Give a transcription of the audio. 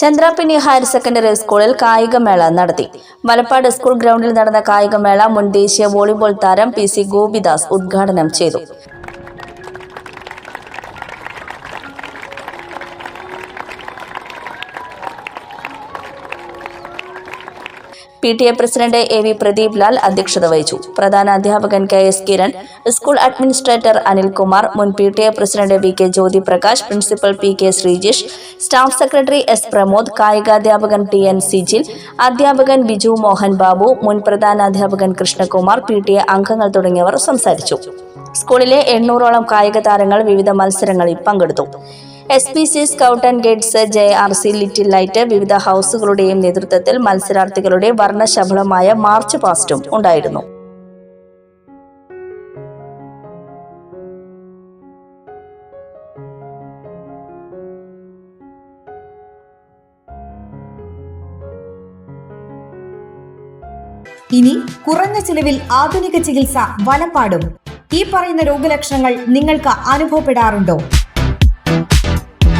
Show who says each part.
Speaker 1: Chandrapinni higher secondary സ്കൂളിൽ കായികമേള നടത്തി. മലപ്പാട് സ്കൂൾ ഗ്രൗണ്ടിൽ നടന്ന കായികമേള മുൻ ദേശീയ വോളിബോൾ താരം പി സി ഗോപിദാസ് ഉദ്ഘാടനം ചെയ്തു. P T A president A V Pradeep Lal അധ്യക്ഷത വഹിച്ചു. പ്രധാന അധ്യാപകൻ K S Kiran school administrator Anilkumar മുൻ P T A president V K Jyothi Prakash principal P K Sreejish staff secretary S Pramod കായികാധ്യാപകൻ T N Sijil അധ്യാപകൻ ബിജു മോഹൻ ബാബു മുൻ പ്രധാന അധ്യാപകൻ Krishnakumar P T A അംഗങ്ങൾ തുടങ്ങിയവർ സംസാരിച്ചു. സ്കൂളിലെ എണ്ണൂറോളം കായിക താരങ്ങൾ വിവിധ മത്സരങ്ങളിൽ പങ്കെടുത്തു. S P C scout and guides J R C little light വിവിധ ഹൗസുകളുടെയും നേതൃത്വത്തിൽ മത്സരാർത്ഥികളുടെ വർണശബളമായ മാർച്ച് പാസ്റ്റും ഉണ്ടായിരുന്നു.
Speaker 2: ഇനി കുറഞ്ഞ ചിലവിൽ ആധുനിക ചികിത്സ വലപ്പാടും ഈ പറയുന്ന രോഗലക്ഷണങ്ങൾ നിങ്ങൾക്ക് അനുഭവപ്പെടാറുണ്ടോ?